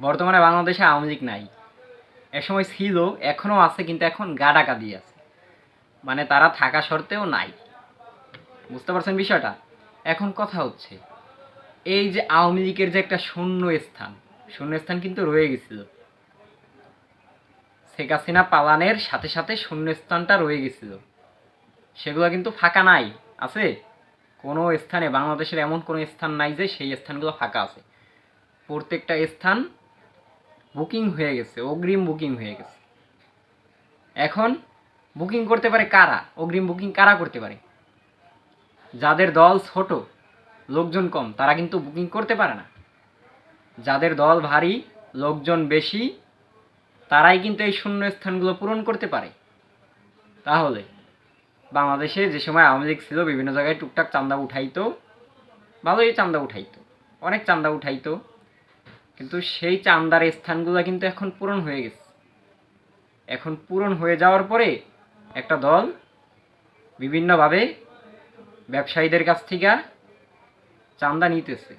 বর্তমানে বাংলাদেশে আওয়ামী লীগ নাই। একসময় ছিল, এখনও আছে, কিন্তু এখন গা ডাকা দিয়ে আছে। মানে তারা থাকা সত্ত্বেও নাই। বুঝতে পারছেন বিষয়টা? এখন কথা হচ্ছে, এই যে আওয়ামী লীগের যে একটা শূন্য স্থান শূন্য স্থান কিন্তু রয়ে গেছিল। শেখ হাসিনা পালানের সাথে সাথে শূন্য স্থানটা রয়ে গেছিল। সেগুলো কিন্তু ফাঁকা নাই, আছে? কোনো স্থানে, বাংলাদেশের এমন কোনো স্থান নাই যে সেই স্থানগুলো ফাঁকা আছে। প্রত্যেকটা স্থান বুকিং হয়ে গেছে, অগ্রিম বুকিং হয়ে গেছে। এখন বুকিং করতে পারে কারা? অগ্রিম বুকিং কারা করতে পারে? যাদের দল ছোট, লোকজন কম, তারা কিন্তু বুকিং করতে পারে না। যাদের দল ভারী, লোকজন বেশি, তারাই কিন্তু এই শূন্য স্থানগুলো পূরণ করতে পারে। তাহলে বাংলাদেশে যে সময় আওয়ামী লীগ ছিল, বিভিন্ন জায়গায় টুকটাক চান্দা উঠাইতো, ভালোই চান্দা উঠাইতো, অনেক চান্দা উঠাইতো। কিন্তু সেই চান্দার স্থানগুলো কিন্তু এখন পূরণ হয়ে গেছে। এখন পূরণ হয়ে যাওয়ার পরে একটা দল বিভিন্নভাবে ব্যবসায়ীদের কাছ থেকে চান্দা নিতেছে।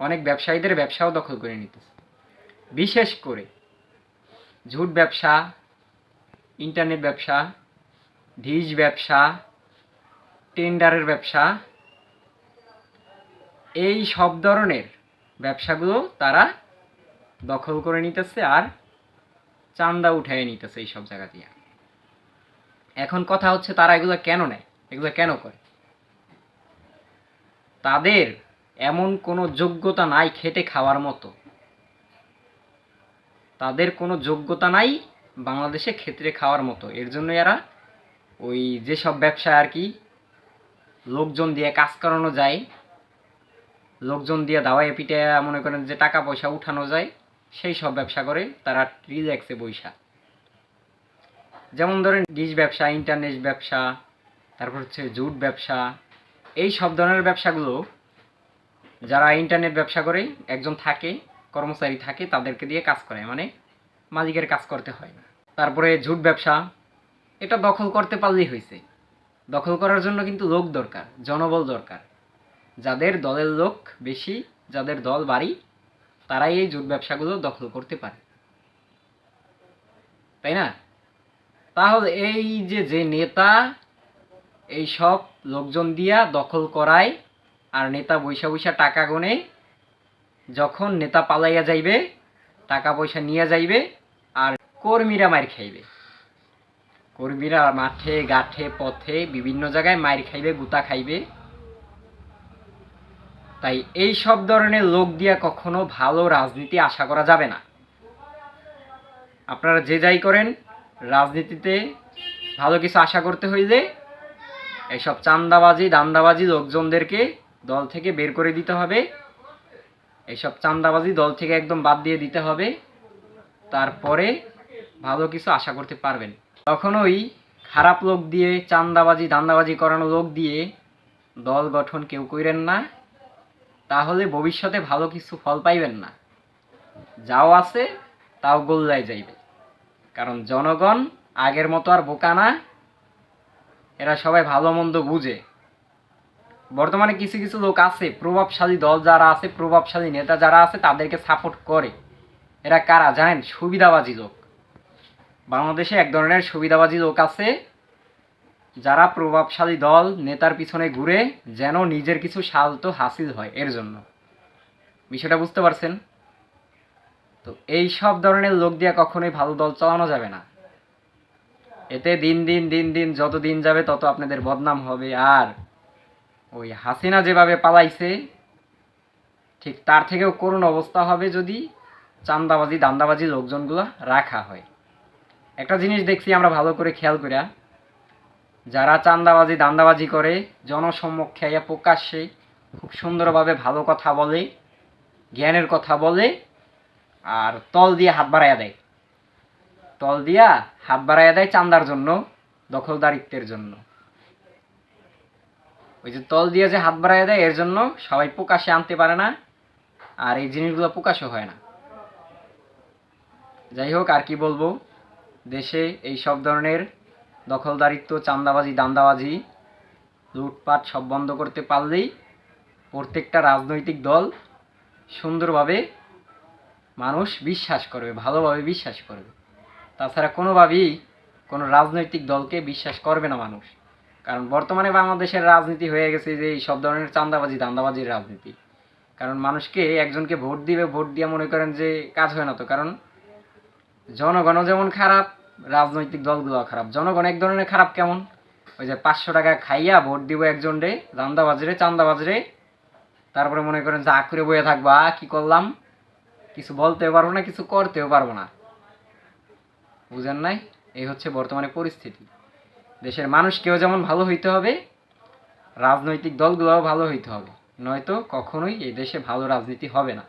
অনেক ব্যবসায়ীদের ব্যবসাও দখল করে নিতেছে। বিশেষ করে ঝুট ব্যবসা, ইন্টারনেট ব্যবসা ঢিস ব্যবসা, টেন্ডারের ব্যবসা, এই সব ধরনের ব্যবসাগুলো তারা দখল করে নিতেছে আর চান্দা উঠাই নিতেছে এই সব জায়গা দিয়ে। এখন কথা হচ্ছে তারা এগুলো কেন নেয়? এগুলো কেন করে? তাদের এমন কোনো যোগ্যতা নাই খেটে খাওয়ার মতো। তাদের কোনো যোগ্যতা নাই বাংলাদেশে ক্ষেত্রে খাওয়ার মতো। এর জন্য এরা ওই যেসব ব্যবসায় আর কি লোকজন দিয়ে কাজ করানো যায় লোকজন দিয়ে দাওয়ায় পিঠে মনে করেন যে টাকা পয়সা উঠানো যায়, সেই সব ব্যবসা করে তারা রিল্যাক্সে বৈশা যেমন ধরেন ডিশ ব্যবসা ইন্টারনেট ব্যবসা, তারপর হচ্ছে জুট ব্যবসা, এই সব ধরনের ব্যবসাগুলো যারা ইন্টারনেট ব্যবসা করে, একজন থাকে, কর্মচারী থাকে, তাদেরকে দিয়ে কাজ করে মানে মালিকের কাজ করতে হয়। না তারপরে জুট ব্যবসা, এটা দখল করতে পারলেই হয়েছে দখল করার জন্য কিন্তু লোক দরকার, জনবল দরকার। যাদের দলের লোক বেশি, যাদের দল বাড়ি তারাই এই জুট ব্যবসাগুলো দখল করতে পারে। তাই না? তাহলে এই যে যে নেতা এই সব লোকজন দিয়া দখল করায়, আর নেতা বৈশা বৈশা টাকা গনে যখন নেতা পালাইয়া যাইবে, টাকা পয়সা নিয়ে যাইবে, আর কর্মীরা মার খাইবে। কর্মীরা মাঠে গাঠে পথে বিভিন্ন জায়গায় মার খাইবে, গুতা খাইবে। তাই এই সব ধরনের লোক দিয়া কখনো ভালো রাজনীতি আশা করা যাবে না। আপনারা যে যাই করেন, রাজনীতিতে ভালো কিছু আশা করতে হইলে এইসব চান্দাবাজি, দান্দাবাজি লোকজনদেরকে দল থেকে বের করে দিতে হবে। এইসব চান্দাবাজি দল থেকে একদম বাদ দিয়ে দিতে হবে। তারপরে ভালো কিছু আশা করতে পারবেন। তখনই খারাপ লোক দিয়ে, চান্দাবাজি, দান্দাবাজি করানো লোক দিয়ে দল গঠন কেউ কইরেন না। তাহলে ভবিষ্যতে ভালো কিছু ফল পাইবেন না। যাও আছে, তাও গোল্লায় যাইবে। কারণ জনগণ আগের মতো আর বোকা না, এরা সবাই ভালো মন্দ বুঝে। বর্তমানে কিছু কিছু লোক আছে, প্রভাবশালী দল যারা আছে, প্রভাবশালী নেতা যারা আছে, তাদেরকে সাপোর্ট করে। এরা কারা জানেন? সুবিধাবাজি লোক। বাংলাদেশে এক ধরনের সুবিধাবাজি লোক আছে যারা প্রভাবশালী দল, নেতার পিছনে ঘুরে যেন নিজের কিছু সালত হাসিল হয়, এর জন্য। বিষয়টা বুঝতে পারছেন? তো এই সব ধরনের লোক দিয়ে কখনোই ভালো দল চালানো যাবে না। এতে দিন দিন দিন দিন যত দিন যাবে তত আপনাদের বদনাম হবে। আর ওই হাসিনা যেভাবে পালাইছে, ঠিক তার থেকেও করুণ অবস্থা হবে যদি চান্দাবাজি, দান্দাবাজি লোকজনগুলো রাখা হয়। একটা জিনিস দেখছি আমরা ভালো করে খেয়াল করিয়া যারা চান্দাবাজি, দান্দাবাজি করে, জনসম্মুখে প্রকাশ্যে খুব সুন্দরভাবে ভালো কথা বলে, জ্ঞানের কথা বলে, আর তল দিয়ে হাত বাড়াইয়া দেয়। তল দিয়া হাত বাড়াইয়া দেয় চান্দার জন্য, দখলদারিত্বের জন্য। ওই যে তল দিয়ে যে হাত বাড়াইয়া দেয়, এর জন্য সবাই প্রকাশে আনতে পারে না, আর এই জিনিসগুলো প্রকাশও হয় না। যাই হোক, আর কি বলব? দেশে এই সব ধরনের দখলদারিত্ব, চান্দাবাজি, দান্দাবাজি, লুটপাট সব বন্ধ করতে পারলেই প্রত্যেকটা রাজনৈতিক দল সুন্দরভাবে মানুষ বিশ্বাস করবে, ভালোভাবে বিশ্বাস করবে। তাছাড়া কোনোভাবেই কোনো রাজনৈতিক দলকে বিশ্বাস করবে না মানুষ। কারণ বর্তমানে বাংলাদেশের রাজনীতি হয়ে গেছে যে এই সব ধরনের চাঁদাবাজি দান্দাবাজির রাজনীতি। কারণ মানুষকে একজনকে ভোট দিবে, ভোট দিয়ে মনে করেন যে কাজ হয় না তো। কারণ জনগণও যেমন খারাপ রাজনৈতিক দলগুলো খারাপ। জনগণ এক ধরনের খারাপ কেমন? ওই যে পাঁচশো টাকা খাইয়া ভোট দিব একজন রে দান্দাবাজরে চান্দাবাজরে তারপরে মনে করেন যা করে বয়ে থাকবা কি করলাম? কিছু বলতেও পারব না, কিছু করতেও পারব না। বুঝেন নাই? এই হচ্ছে বর্তমানে পরিস্থিতি। দেশের মানুষকেও যেমন ভালো হইতে হবে, রাজনৈতিক দলগুলোও ভালো হইতে হবে। নয়তো কখনোই এই দেশে ভালো রাজনীতি হবে না।